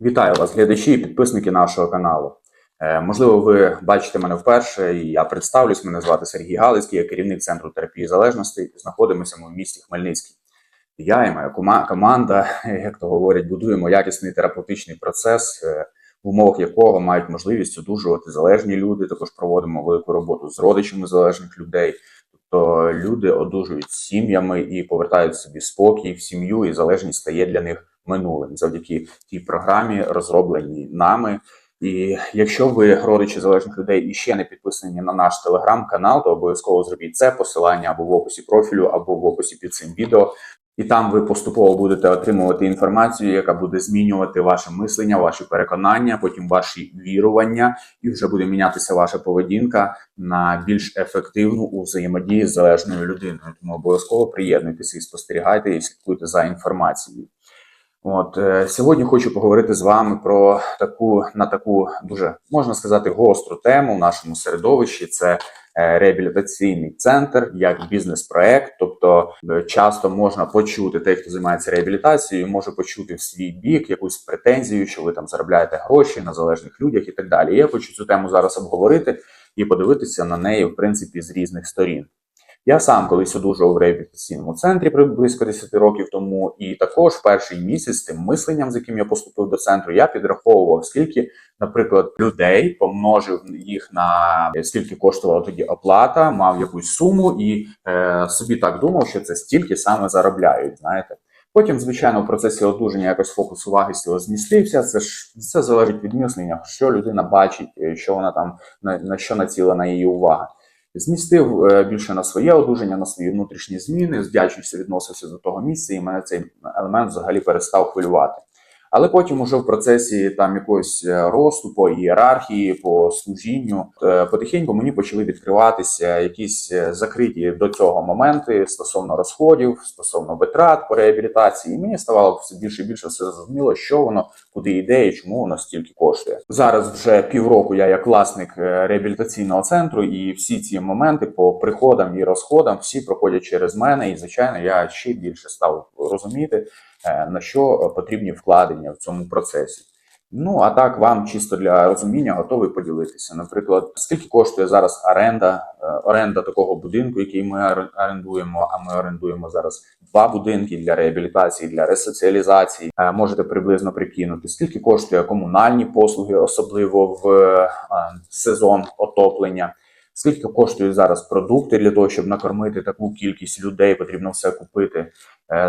Вітаю вас, глядачі і підписники нашого каналу. Е, можливо, ви бачите мене вперше, і я представлюсь. Мене звати Сергій Галицький, я керівник центру терапії залежностей. Знаходимося ми в місті Хмельницький. Я і моя команда, як то говорять, будуємо якісний терапевтичний процес, е, в умовах якого мають можливість одужувати залежні люди. Також проводимо велику роботу з родичами залежних людей. Тобто люди одужують сім'ями і повертають собі спокій в сім'ю, і залежність стає для них минулим завдяки тій програмі, розробленій нами. І якщо ви родичі залежних людей і ще не підписані на наш телеграм-канал, то обов'язково зробіть це посилання або в описі профілю, або в описі під цим відео. І там ви поступово будете отримувати інформацію, яка буде змінювати ваше мислення, ваші переконання, потім ваші вірування, і вже буде мінятися ваша поведінка на більш ефективну у взаємодії з залежною людиною. Тому обов'язково приєднуйтеся і спостерігайте і слідкуйте за інформацією. От е, сьогодні хочу поговорити з вами про таку на таку дуже можна сказати гостру тему в нашому середовищі. Це е, реабілітаційний центр як бізнес-проект. Тобто е, часто можна почути той, хто займається реабілітацією, може почути в свій бік якусь претензію, що ви там заробляєте гроші на залежних людях і так далі. Я хочу цю тему зараз обговорити і подивитися на неї, в принципі, з різних сторін. Я сам колись одужав в реабілітаційному центрі близько 10 років тому, і також перший місяць тим мисленням, з яким я поступив до центру, я підраховував, скільки, наприклад, людей помножив їх на скільки коштувала тоді оплата, мав якусь суму і е, собі так думав, що це стільки саме заробляють. Знаєте. Потім, звичайно, в процесі одужання якось фокус уваги змістився. Це ж це залежить від мислення, що людина бачить, е, що вона там на, на що націлена її увага змістив е, більше на своє одужання, на свої внутрішні зміни, з вдячністю відносився до того місця, і мене цей елемент взагалі перестав хвилювати. Але потім, уже в процесі там якогось е, росту по ієрархії, по служінню, е, потихеньку мені почали відкриватися якісь закриті до цього моменти стосовно розходів, стосовно витрат по реабілітації. І мені ставало все більше і більше все зрозуміло, що воно, куди йде і чому воно стільки коштує. Зараз вже півроку я як власник реабілітаційного центру, і всі ці моменти по приходам і розходам всі проходять через мене. І звичайно, я ще більше став розуміти. На що потрібні вкладення в цьому процесі. Ну а так вам чисто для розуміння готовий поділитися. Наприклад, скільки коштує зараз оренда, оренда такого будинку, який ми орендуємо. А ми орендуємо зараз два будинки для реабілітації, для ресоціалізації. Можете приблизно прикинути, скільки коштує комунальні послуги, особливо в сезон отоплення. Скільки коштують зараз продукти для того, щоб накормити таку кількість людей, потрібно все купити.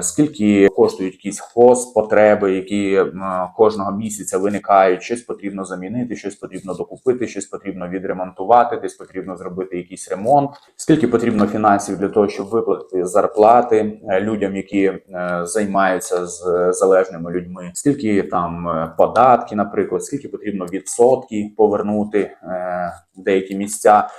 Скільки коштують якісь хозпотреби, які кожного місяця виникають, щось потрібно замінити, щось потрібно докупити, щось потрібно відремонтувати, десь потрібно зробити якийсь ремонт. Скільки потрібно фінансів для того, щоб виплатити зарплати людям, які займаються з залежними людьми? Скільки там податки, наприклад, скільки потрібно відсотки повернути деякі місця?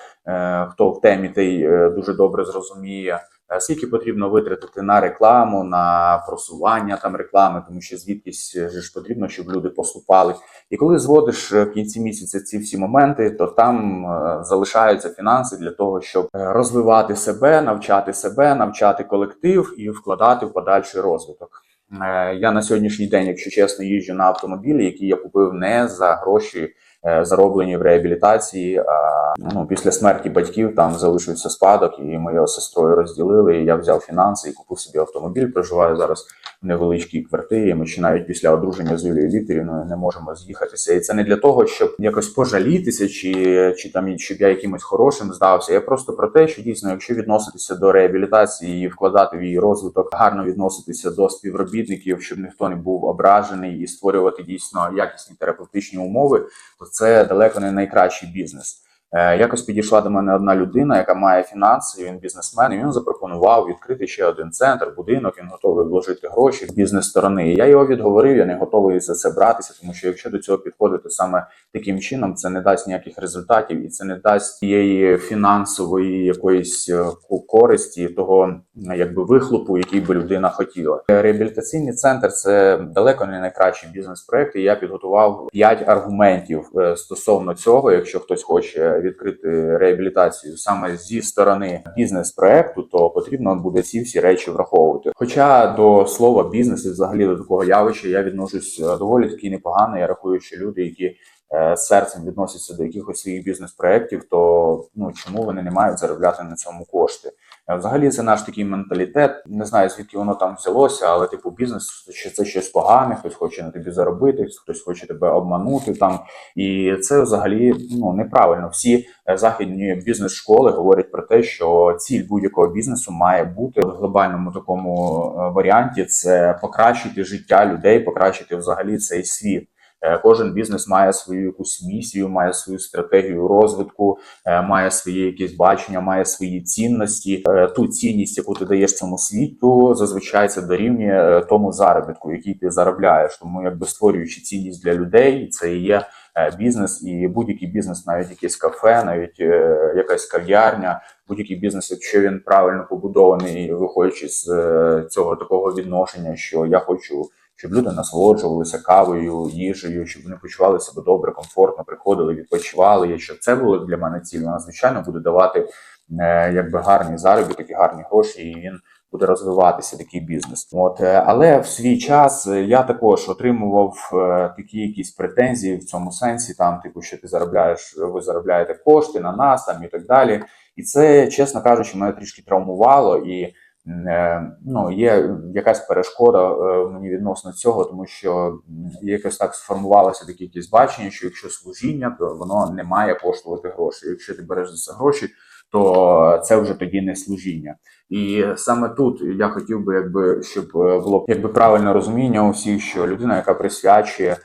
Хто в темі той дуже добре зрозуміє. Скільки потрібно витратити на рекламу, на просування там реклами, тому що звідкись ж потрібно, щоб люди поступали. І коли зводиш в кінці місяця ці всі моменти, то там залишаються фінанси для того, щоб розвивати себе, навчати себе, навчати колектив і вкладати в подальший розвиток. Я на сьогоднішній день, якщо чесно, їжджу на автомобілі, які я купив не за гроші. Зароблені в реабілітації. А ну після смерті батьків там залишився спадок, і ми сестрою розділили. і Я взяв фінанси і купив собі автомобіль. Проживаю зараз невеличкій квартирі. Ми ще навіть після одруження з Юлією Вікторівною не можемо з'їхатися. І це не для того, щоб якось пожалітися, чи чи там щоб я якимось хорошим здався. Я просто про те, що дійсно, якщо відноситися до реабілітації і вкладати в її розвиток, гарно відноситися до співробітників, щоб ніхто не був ображений і створювати дійсно якісні терапевтичні умови, то це далеко не найкращий бізнес. Е, якось підійшла до мене одна людина, яка має фінанси, він бізнесмен, і він запропонував відкрити ще один центр, будинок. Він готовий вложити гроші в бізнес сторони. Я його відговорив, я не готовий за це братися, тому що якщо до цього підходити саме таким чином, це не дасть ніяких результатів і це не дасть тієї фінансової якоїсь е, користі, того якби вихлопу, який би людина хотіла. Реабілітаційний центр це далеко не найкращий бізнес-проект. і Я підготував 5 аргументів е, стосовно цього, якщо хтось хоче відкрити реабілітацію саме зі сторони бізнес-проекту, то потрібно буде ці всі речі враховувати. Хоча до слова бізнес і взагалі до такого явища я відношусь е, доволі таки непогано. Я рахую, що люди, які е, серцем відносяться до якихось своїх бізнес-проєктів, то ну чому вони не мають заробляти на цьому кошти? Е, Взагалі, це наш такий менталітет. Не знаю звідки воно там взялося, але типу бізнес що це щось погане, хтось хоче на тобі заробити, хтось хоче тебе обманути там. І це взагалі ну неправильно. Всі е, західні бізнес-школи говорять про те, що ціль будь-якого бізнесу має бути в глобальному такому е, варіанті: це покращити життя людей, покращити взагалі цей світ. Е, Кожен бізнес має свою якусь місію, має свою стратегію розвитку, е, має своє якесь бачення, має свої цінності. Е, Ту цінність, яку ти даєш цьому світу, зазвичай це дорівнює тому заробітку, який ти заробляєш. Тому якби створюючи цінність для людей, це і є бізнес, і будь-який бізнес, навіть якесь кафе, навіть е, якась кав'ярня, будь-який бізнес, якщо він правильно побудований, виходячи з е, цього такого відношення, що я хочу щоб люди насолоджувалися кавою, їжею, щоб вони почували себе добре, комфортно, приходили, відпочивали. Якщо це було для мене ціль, вона звичайно буде давати е, якби гарний заробіток і гарні гроші, і він буде розвиватися такий бізнес. От е, але в свій час я також отримував е, такі якісь претензії в цьому сенсі, там, типу, що ти заробляєш, ви заробляєте кошти на нас там і так далі. І це, чесно кажучи, мене трішки травмувало і. Е, ну, є якась перешкода е, мені відносно цього, тому що якось так сформувалося таке якесь бачення, що якщо служіння, то воно не має коштувати гроші. Якщо ти береш за це гроші, то це вже тоді не служіння. І саме тут я хотів би, якби щоб е, було якби правильне розуміння у всіх, що людина, яка присвячує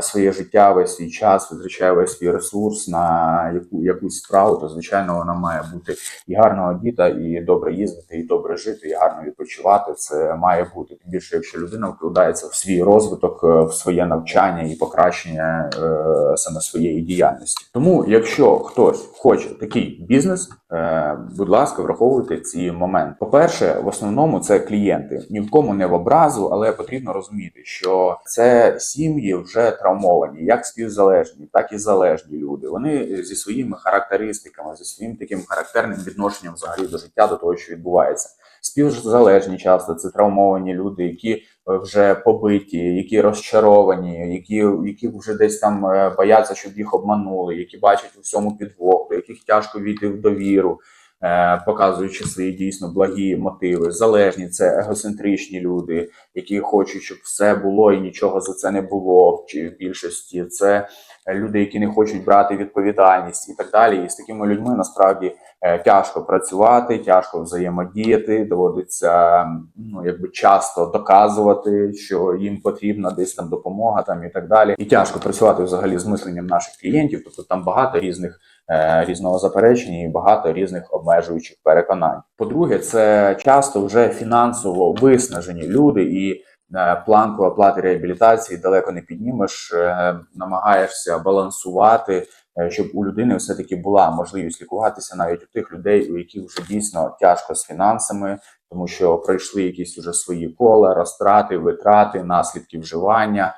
своє життя, весь свій час, витрачає весь свій ресурс на яку якусь справу, то звичайно вона має бути і гарно одіта, і добре їздити, і добре жити, і гарно відпочивати. Це має бути тим більше, якщо людина вкладається в свій розвиток, е, в своє навчання і покращення е, саме своєї діяльності. Тому, якщо хтось хоче такий бізнес, е, будь ласка, враховуйте ці моменти. По-перше, в основному це клієнти. Ні в кому не в образу, але потрібно розуміти, що це сім'ї вже травмовані, як співзалежні, так і залежні люди. Вони зі своїми характеристиками, зі своїм таким характерним відношенням взагалі до життя, до того, що відбувається. Співзалежні часто це травмовані люди, які е, вже побиті, які розчаровані, які, які вже десь там е, бояться, щоб їх обманули, які бачать у всьому підвох, до яких тяжко війти в довіру, е, показуючи свої дійсно благі мотиви. Залежні це егоцентричні люди, які хочуть, щоб все було і нічого за це не було. Чи в більшості це люди, які не хочуть брати відповідальність і так далі. І з такими людьми насправді е, тяжко працювати, тяжко взаємодіяти. Доводиться ну якби часто доказувати, що їм потрібна десь там допомога, там і так далі. І тяжко працювати взагалі з мисленням наших клієнтів. Тобто там багато різних е, різного заперечення і багато різних обмежуючих переконань. По-друге, це часто вже фінансово виснажені люди і. Е, Планку оплати реабілітації далеко не піднімеш, е, намагаєшся балансувати, е, щоб у людини все-таки була можливість лікуватися навіть у тих людей, у яких вже дійсно тяжко з фінансами, тому що пройшли якісь уже свої кола, розтрати, витрати, наслідки вживання,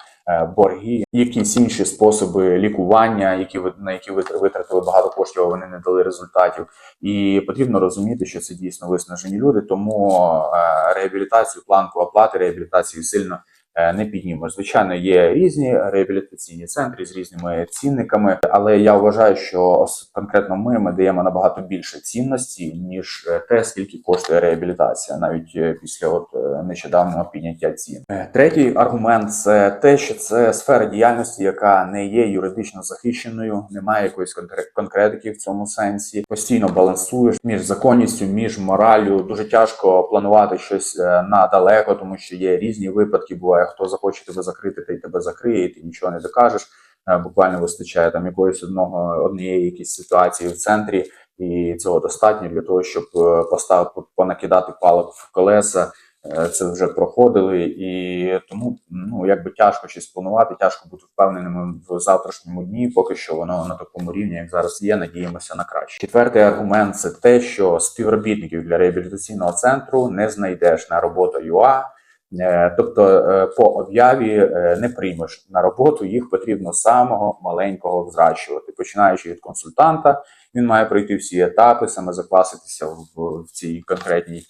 борги, якісь інші способи лікування, які на які ви витратили багато коштів, а вони не дали результатів. І потрібно розуміти, що це дійсно виснажені люди, тому е, реабілітацію, планку оплати реабілітації сильно е, не піднімеш. Звичайно, є різні реабілітаційні центри з різними цінниками, але я вважаю, що конкретно ми, ми даємо набагато більше цінності, ніж е, те, скільки коштує реабілітація, навіть е, після от е, нещодавнього підняття цін. Е, Третій аргумент це те, що це сфера діяльності, яка не є юридично захищеною, немає якоїсь конкре- конкретики в цьому сенсі. Постійно балансуєш між законністю, між мораллю. Дуже тяжко планувати щось е, надалеко, тому що є різні випадки. Буває, хто захоче тебе закрити, той тебе закриє, і ти нічого не докажеш. Е, Буквально вистачає там якоїсь одного однієї якісь ситуації в центрі, і цього достатньо для того, щоб е, поставити понакидати палок в колеса. Е, Це вже проходили, і тому ну якби тяжко щось планувати, тяжко бути впевненими в завтрашньому дні. Поки що воно на такому рівні, як зараз є. Надіємося на краще. Четвертий аргумент це те, що співробітників для реабілітаційного центру не знайдеш на роботу ЮА, Е, Тобто, е, по об'яві е, не приймеш на роботу, їх потрібно самого маленького взращувати, починаючи від консультанта, він має пройти всі етапи, саме запаситися в, в цій конкретній е,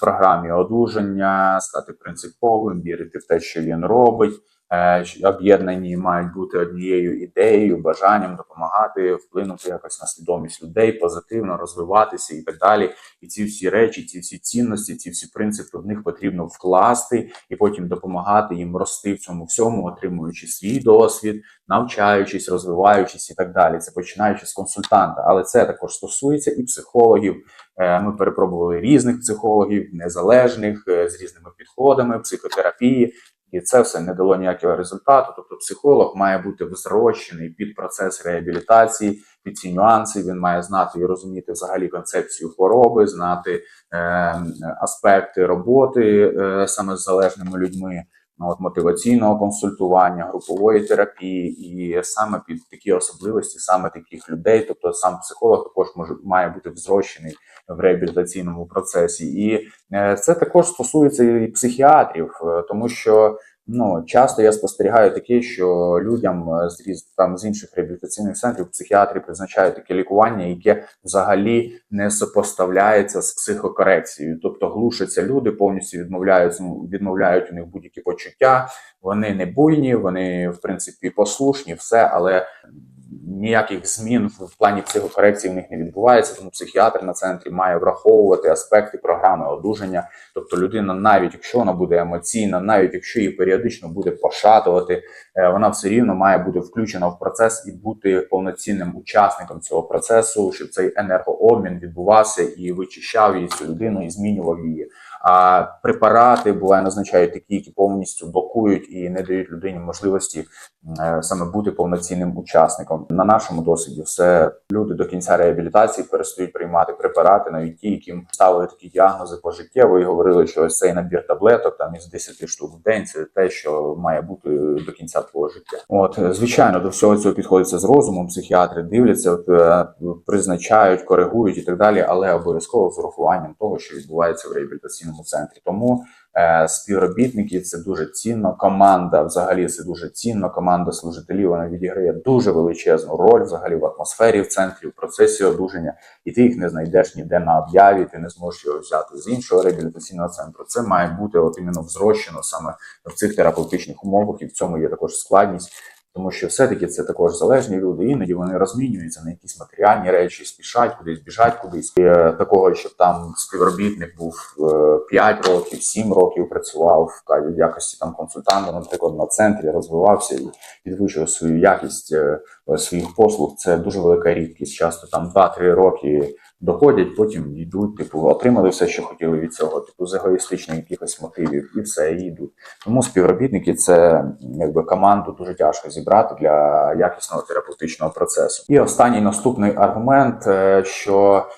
програмі одужання, стати принциповим, вірити в те, що він робить. Е, Об'єднані мають бути однією ідеєю, бажанням допомагати, вплинути якось на свідомість людей, позитивно розвиватися і так далі. І ці всі речі, ці всі цінності, ці всі принципи в них потрібно вкласти і потім допомагати їм рости в цьому всьому, отримуючи свій досвід, навчаючись, розвиваючись і так далі. Це починаючи з консультанта, але це також стосується і психологів. Е, Ми перепробували різних психологів, незалежних е, з різними підходами, психотерапії. І це все не дало ніякого результату. Тобто, психолог має бути взрощений під процес реабілітації, під ці нюанси. Він має знати і розуміти взагалі концепцію хвороби, знати е, аспекти роботи е, саме з залежними людьми. Ну, от мотиваційного консультування, групової терапії, і саме під такі особливості, саме таких людей, тобто сам психолог також може має бути взрощений в реабілітаційному процесі, і е, це також стосується і психіатрів, е, тому що ну часто я спостерігаю таке, що людям е, з там з інших реабілітаційних центрів психіатри призначають таке лікування, яке взагалі не сопоставляється з психокорекцією, тобто глушаться люди, повністю відмовляють ну, відмовляють у них будь-які почуття. Вони не буйні, вони в принципі послушні, все, але ніяких змін в плані психокорекції в них не відбувається. Тому психіатр на центрі має враховувати аспекти програми одужання. Тобто, людина, навіть якщо вона буде емоційна, навіть якщо її періодично буде пошатувати, е, вона все рівно має бути включена в процес і бути повноцінним учасником цього процесу, щоб цей енергообмін відбувався і вичищав її цю людину і змінював її. А препарати буває назначають такі, які повністю блокують і не дають людині можливості е, саме бути повноцінним учасником. На нашому досвіді все люди до кінця реабілітації перестають приймати препарати, навіть ті, яким ставили такі діагнози пожиттєво і говорили, що ось цей набір таблеток там із 10 штук в день це те, що має бути до кінця твого життя. От е, звичайно, до всього цього підходиться з розумом. Психіатри дивляться, от, е, призначають, коригують і так далі, але обов'язково з урахуванням того, що відбувається в реабілітаційному центрі. Тому е, співробітники це дуже цінно. Команда взагалі це дуже цінно. Команда служителів вона відіграє дуже величезну роль взагалі в атмосфері в центрі, в процесі одужання, і ти їх не знайдеш ніде на об'яві. Ти не зможеш його взяти з іншого реабілітаційного центру. Це має бути от іменно взрощено саме в цих терапевтичних умовах, і в цьому є також складність. Тому що все-таки це також залежні люди, іноді вони розмінюються на якісь матеріальні речі, спішать кудись, біжать кудись. І, е, такого, щоб там співробітник був е, 5 років, 7 років працював в якості там консультанта, наприклад, на центрі розвивався і підвищував свою якість е, своїх послуг. Це дуже велика рідкість. Часто там 2-3 роки доходять, потім йдуть, типу, отримали все, що хотіли від цього, типу, з егоїстичних якихось мотивів, і все, і йдуть. Тому співробітники це якби команду дуже тяжко зібрати для якісного терапевтичного процесу. І останній наступний аргумент, е, що е,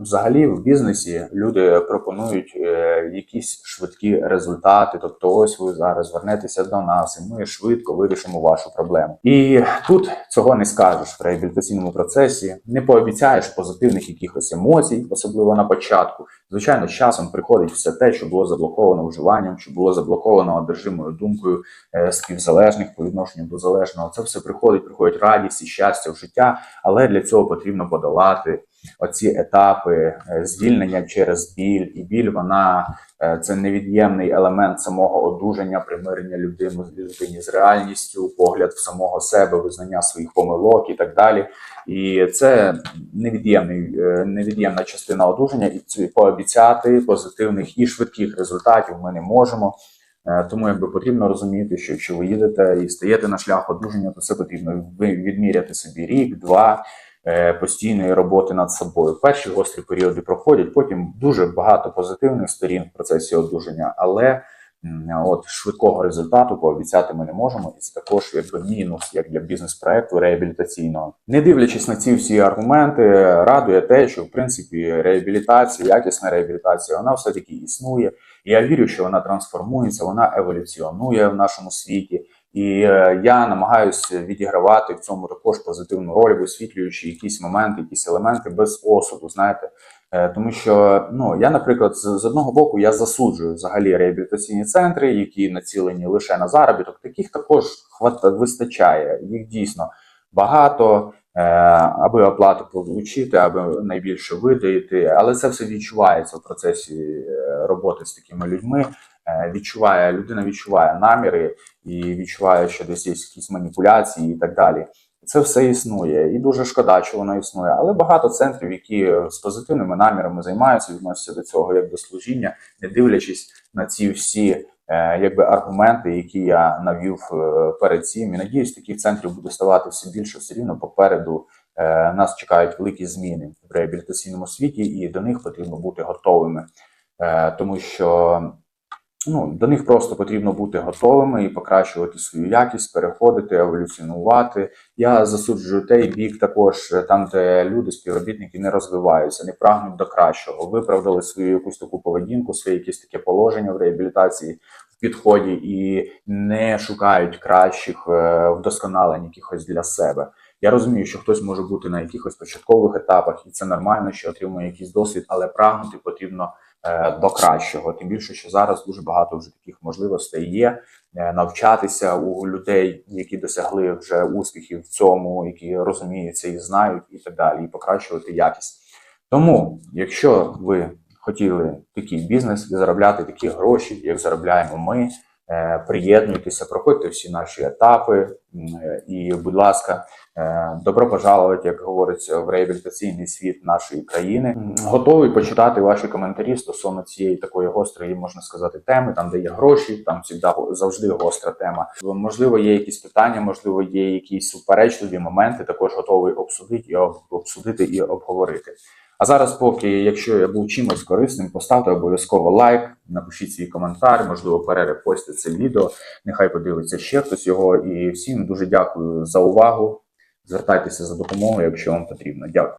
взагалі в бізнесі люди пропонують е, якісь швидкі результати. Тобто, ось ви зараз звернетеся до нас, і ми швидко вирішимо вашу проблему. І тут цього не скажеш в реабілітаційному процесі, не пообіцяєш позитивних якихось емоцій, особливо на початку. Звичайно, з часом приходить все те, що було заблоковано вживанням, що було заблоковано одержимою думкою е, співзалежних по відношенню до залежного. Це все приходить, приходить радість і щастя в життя, але для цього потрібно подолати оці етапи е, звільнення через біль, і біль вона е, це невід'ємний елемент самого одужання, примирення людини людині з реальністю, погляд в самого себе, визнання своїх помилок і так далі. І це невід'ємний, е, невід'ємна частина одужання, і пообіцяти позитивних і швидких результатів ми не можемо. Тому якби потрібно розуміти, що якщо ви їдете і стаєте на шлях одужання, то це потрібно відміряти собі рік, два постійної роботи над собою. Перші гострі періоди проходять, потім дуже багато позитивних сторін в процесі одужання, але от швидкого результату пообіцяти ми не можемо, і це також якби мінус як для бізнес-проекту реабілітаційного. Не дивлячись на ці всі аргументи, радує те, що в принципі реабілітація, якісна реабілітація, вона все таки існує. Я вірю, що вона трансформується, вона еволюціонує в нашому світі. І е, я намагаюся відігравати в цьому також позитивну роль, висвітлюючи якісь моменти, якісь елементи без осуду. Знаєте, Е, Тому що ну я, наприклад, з, одного боку я засуджую взагалі реабілітаційні центри, які націлені лише на заробіток. Таких також вистачає. Їх дійсно багато, е, аби оплату получити, аби найбільше видаїти. Але це все відчувається в процесі роботи з такими людьми. Е, Відчуває людина, відчуває наміри і відчуває, що десь є якісь маніпуляції і так далі. Це все існує, і дуже шкода, що воно існує. Але багато центрів, які з позитивними намірами займаються, відносяться до цього як до служіння, не дивлячись на ці всі е, якби аргументи, які я навів е, перед цим. І надіюсь, таких центрів буде ставати все більше, все рівно попереду. Нас чекають великі зміни в реабілітаційному світі, і до них потрібно бути готовими, тому що ну, до них просто потрібно бути готовими і покращувати свою якість, переходити, еволюціонувати. Я засуджую той бік також е, там, де люди, співробітники не розвиваються, не прагнуть до кращого, виправдали свою якусь таку поведінку, своє якесь таке положення в реабілітації в підході і не шукають кращих е, вдосконалень якихось для себе. Я розумію, що хтось може бути на якихось початкових етапах, і це нормально, що отримує якийсь досвід, але прагнути потрібно до кращого. Тим більше, що зараз дуже багато вже таких можливостей є е, навчатися у людей, які досягли вже успіхів в цьому, які розуміються і знають, і так далі, і покращувати якість. Тому, якщо ви хотіли такий бізнес і заробляти такі гроші, як заробляємо ми. Е, Приєднуйтеся, проходьте всі наші етапи, і, будь ласка, е, добро пожаловать, як говориться, в реабілітаційний світ нашої країни. Готовий почитати ваші коментарі стосовно цієї такої гострої, можна сказати, теми, там де є гроші, там завжди гостра тема. Можливо, є якісь питання, можливо, є якісь суперечливі моменти. Також готовий обсудити і обсудити і обговорити. А зараз, поки, якщо я був чимось корисним, поставте обов'язково лайк, напишіть свій коментар, можливо, перерепостите це відео. Нехай подивиться ще хтось його. І всім дуже дякую за увагу. Звертайтеся за допомогою, якщо вам потрібно. Дякую.